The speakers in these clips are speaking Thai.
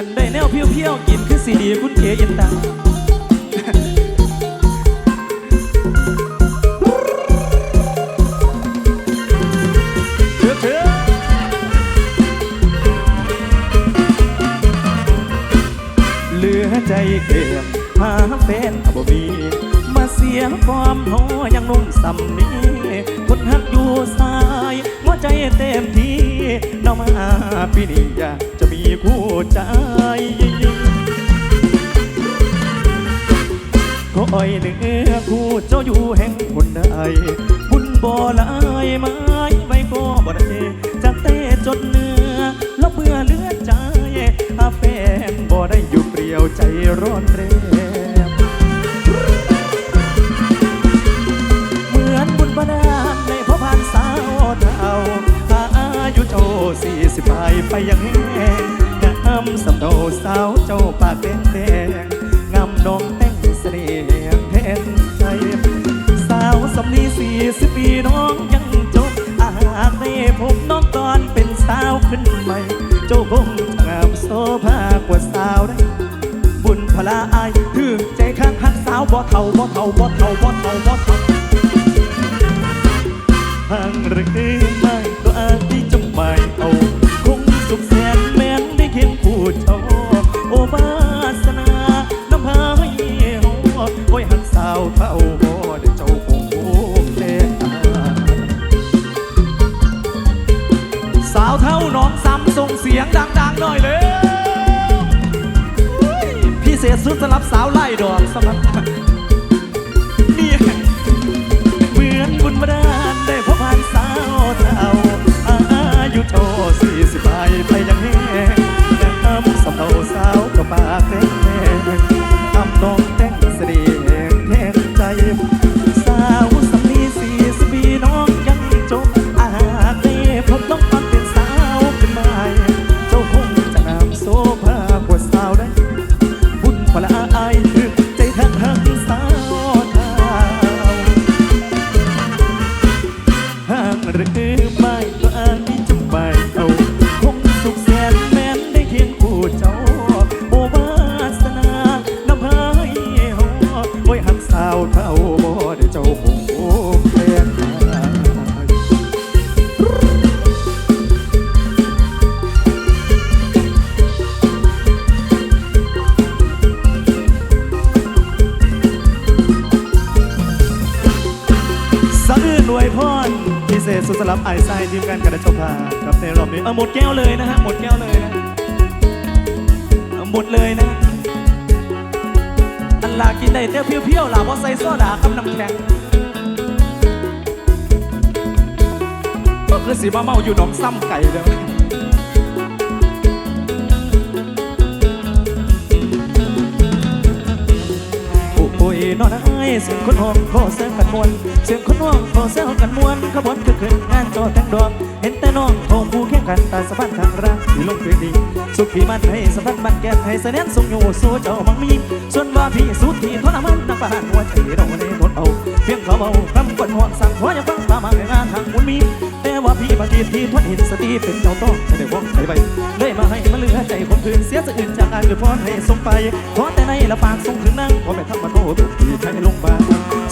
อันได้แนวเพี้ยวๆกินคือสีดีคุณเก๋ยินตังเหลือใจเก็บหาแฟนบ่มี มาเสียความหอยังนุ่มสำนีคนหักอยู่สายหัวใจเต็มที่น้องมาปีนี้ยา คู่ใจขออ้อยเนื้อคู่เจ้าอยู่แห่งคนใดบุญบ่ลายไม้ไว้ก็บ่ได้จากเต้จนเนื้อแล้วเบื่อเลือดใจอาแฟนบ่ได้อยู่เปลี่ยวใจร้อนแรงเหมือนบุญบาดาลในพระพานสาวเท่าอายุเจ้าสี่สิบปลายไปยังแห้งงาม สาสาวเจ้าปากแดงแดงงามน้องแต่งเสน่ห์แทนใจสาวสำนีสี่สิบปีน้องยังจบอาหากได้พน้องตอนเป็นสาวขึ้นใหม่ เจ้าคงงามโซภากว่าสาวได้ บุญพลาอายถึงใจข้างหักสาวบ่เท่าบ่เท่าบ่เท่าบ่เท่าบ่เท่าห่างหรือ ษสุดสลับสาวไล่ดอกสลับเนี่ยเหมือนบุญมาดานได้พบผ่านสาวเท่าอายุโตสี่สิบปไปยังแห้งแต่ทำสำเนาสาวก็ปากแด สุดสำหรับไอ้ไส้ทีมงานกระจกพากับในรอบนี้เอาหมดแก้วเลยนะฮะหมดแก้วเลยนะเอาหมดเลยนะอันลากินได้เต้วเพียวๆล่ะเพราใส่โซดากับน้ำแข็งก็คือสีมาเมาอยู่หนองซ้ำไก่เด้อ โอ้ยนอนไอ้เสียงคนห้องขอแซงกันมวนเสียงคนห้องขอแซวกันมวนขบวนคือขึ้นงานจอแต่งดอกเห็นแต่น้องทองคู่แข่งกันตาสะพานทางรักที่ลงเพลงดีสุขีมันให้สะพานมันแก้มให้เสน่ห์ทรงอยู่สู้เจ้ามังมีส่วนว่าพี่สุดที่ทรมานนักประหารหัวใจเราในทนเอาเพียงเขาเมาคำกวนห่วงสั่งหัวยังฟังตามาในงานทางมุนมีแต่ว่าพี่บางทีที่ทนเห็นสติเป็นเจ้าต้องไม่ได้ว่องใจไปเลยมาให้มาเหลือใจคนคืนเสียสะอื่นจากอายคือพรให้สมไปขอแต่ในละปากส่งถึงนั่งขอไม่ทำมาโทษที่ใช้ลงมา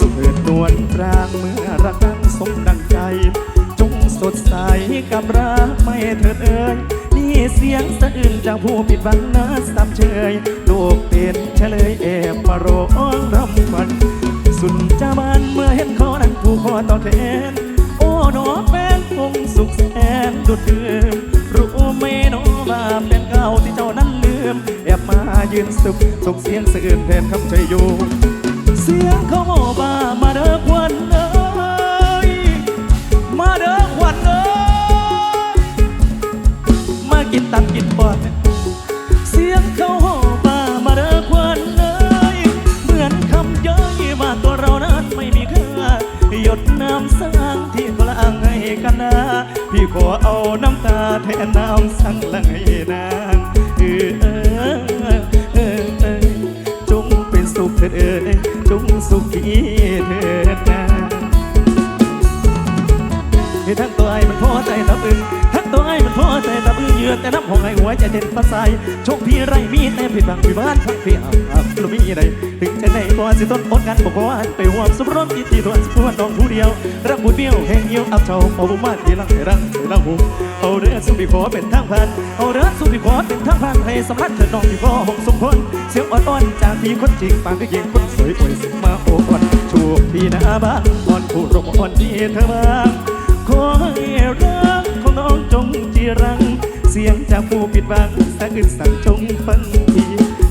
สุดเถิดนวลปรางเมื่อรักดังสมดังใจ จงสดใสกับรักไม่เถิดเอ่ยนี่เสียงสะอื่นจากผู้ปิดบังนะซ้ำเชยโลกเป็นเฉลยแอบมาร้องรำพัน สุนจามันเมื่อเห็นเขานั้นผู้คอต่อแทนโอ้หนอแฟนคงสุขแสนดุดเดื่มรู้ไหมหนอว่าเป็นเก่าที่เจ้า ยืนสุขส่งเสียงสื่นแทนคำใจอยู่เสียงเขาบ่ามาเด้อควันเอ้ยมาเด้อควันเอ้ยมากินตับกินปอดเสียงเขาโห่อป่ามาเด้อควันเอ้ยเหมือนคำเย้ยว่าตัวเรานั้นไม่มีค่าหยดน้ำสร้างที่กลางให้กันนะพี่ขอเอาน้ำตาแทนน้ำสังลังให้นางเออ ดเอ่ยจงสุขีเถิดนะให้ทั้งตัวไอ้มันพอใจตับอึงทั้งตัวไอ้มันพอใจตับอึงเยือแต่น้ำหองไอ้หัวใจเต้นฟ้าใสโชคพี่ไรมีแต่ผิดบังพี่บ้านพักพี่อับอับแลมีใดถึงจะในตัวสิต้นอดกันบอกว่าไปห่วงสมรสที่ที่ทวนสมวนน้องผู้เดียวรักบุญเดียวแห่งเยี่ยวอับเจ้าเอาบุมาที่รังให้รังให้รังหู เอาเรือสุบิขอเป็นทางผ่านเอาเรือสุบิขอเป็นทางผ่านให้สำคัญเถิดน้องที่ก็หงสมพลเสียงอ่อนๆจากพี่คนจริงปากก็ยิงคนสวยอวยสิมาโอ้อ่อนชูพี่นะบ้างอ่อนผู้รบอ่อนดีเธอบ้างขอให้รักของน้องจงจีรัง เสียงจากผู้ผิดหวังสะอึดสั่งจงฟังที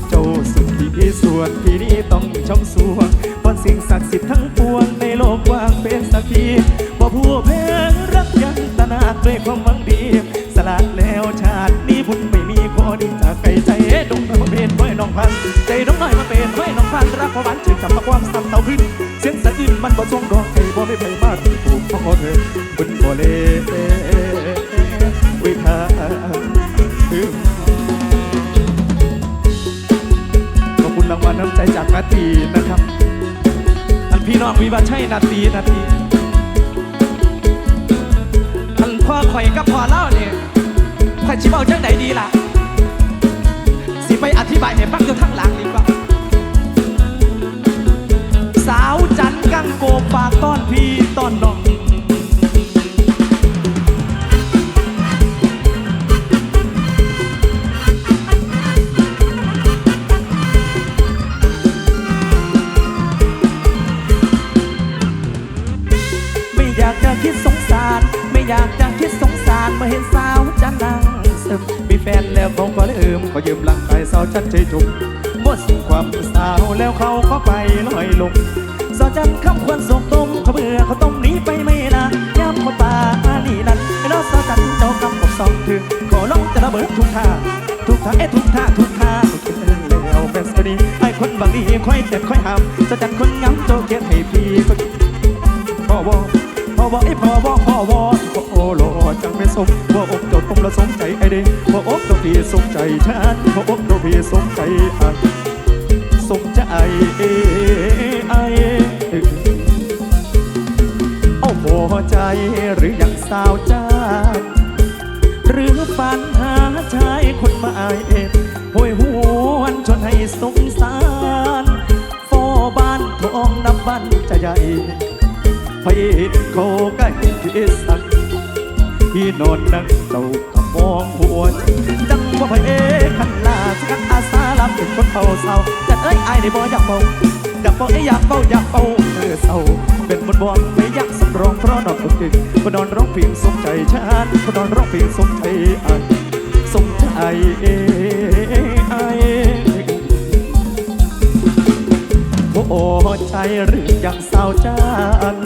เจ้าสุขที่ส่วนพี่นี้ต้องช่องสวงบนสิ่งศักดิ์สิทธิ์ทั้งปวงในโลกกว่างเป็นสักทีบ่ผู้แพ้รักยังตนักด้วยความหวัง ไกลใจดงมาเป็นไว้น้องพันใจน้องน้อยมาเป็นไว้น้องพัน รักพอหวานชื่นกับมาความซ้ำเต่าขึ้น เสียงสะอื้นมันบ่ทรงดอกใจบ่ไม่ไปมาที่ถูกพ่อเธอบุญบ่เลวิทาขอบคุณรางวัลน้ำใจจากนาตีนะครับ อันพี่น้องวิวัฒน์ใช่นาตีนาตีอันพ่อข่อยกับพ่อเล่าเนี่ยข่อยชิบเบาจังไหนดีล่ะ ไปอธิบายให้ฟังอยู่ทั้งหลังดีกว่าสาวจันกังโกปากต้อนพี่ต้อนน้องไม่อยากจะคิดสงสารไม่อยากจะคิดสงสารเมื่อเห็นสาวจันนังซึมมีแฟนแล้วเขาก็ลืมเขายืมร่างายสาวจันใจจุกหมดสิ้นความสาวแล้วเขาก็ไปลอยลงสาวจันคำควรส่งตรงเขาเบื่อเขาต้องหนีไปไม่นานย้ำเขาตานี่นั่นไอ้น้องสาวจันเจ้ากำกับสองถึงขอร้องจะระเบิดทุกท่าทุกท่าเอ๊ทุกท่าทุกท่าทุกท่าแล้วเป็นสวัสดีไอ้คนบางทีค่อยเจ็บค่อยห้ามสาวจันคนงำโจเกลียดให้พี่ก็พ่อวอพ่อวอไอ้พ่อวอพ่อวอ พ่อโอโลจังไม่สมพ่ออกจดผมละสมใจไอเด้พ่ออกตัวพี่สมใจฉันพ่ออกตัวพี่สมใจอันสมใจเอไอเอาพอใจหรืออยังสาวจ้าหรือฝันหาชายคนมาอายเอ็ดหวยหวนจนให้สงสารฟอบ้านทองนับบันจะใหญ่พระเอกเขาใกล้ที่สัก ที่นอนนั่งเจ้าขมองหัวจังว่าพระเอกขันลาสกัดอาสาลับเป็นคนเขาเศร้าจัดเอ้ยไอ้ในบ่อยากเบาอยากเบาไอ้อยากเบาอยากเบาเธอเศร้าเป็นบนบอลไม่อยากสำรองเพราะนอนคนจึงก็นอนร้องเพลงสมใจฉันก็นอนร้องเพลงสมใจไอ้สมใจเอ้ไอ้โอ้ใจหรือยังเศร้าจาน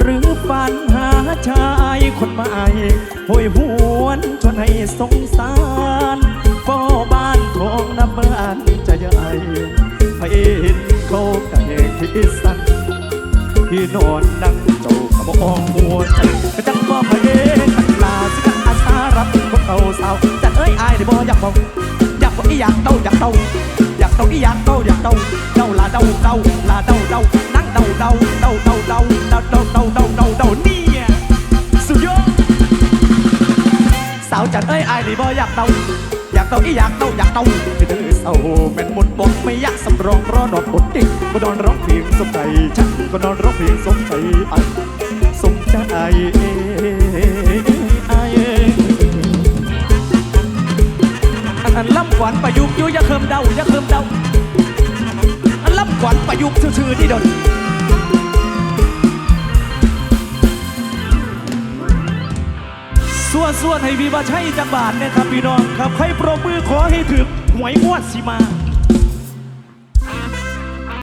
หรือฝันหาชายคนใหม่โหยหวนจนให้สงสารเฝ้าบ้านทองนับบ้านจะใหญ่พระเอ็นเขากะเหงที่สั่นที่นอนนั่งเจ้ากมองหัวใจก็จังว่าพระเอกขันลาสิกันอาสารับคนเอาสาวจัดเอ้ยอายได้บ่อยากบอกอยากบอกอีอยากเต้าอยากเต้าอยากเดาอีอยากเดาอยากเดาเดาลาเดาเดาลาเดาเดา ดาเดาเดาเดาเดาเดาเนี่อะสุดยอดสาวจัดเอ้ยอายนี่บ่อยากเดาอยากเดาอีอยากเดาอยากเดาที่เธอเศร้าแม่นหมดบอกไม่อยากสำรองเพราะนอนบทดิก็นอนร้องเพลงสมใจฉันก็นอนร้องเพลงสมใจไอ้สมใจไอ้ไอ้อันล่ำขวัญประยุกต์อยู่อย่าเคิมเดาอย่าเคิมเดาอันล่ำขวัญประยุกต์ชื่อๆที่โดน ส่วนส่วนให้วีบาใช่จังบาทนะครับพี่น้องครับใครปรบมือขอให้ถึงหวยงวดสิมา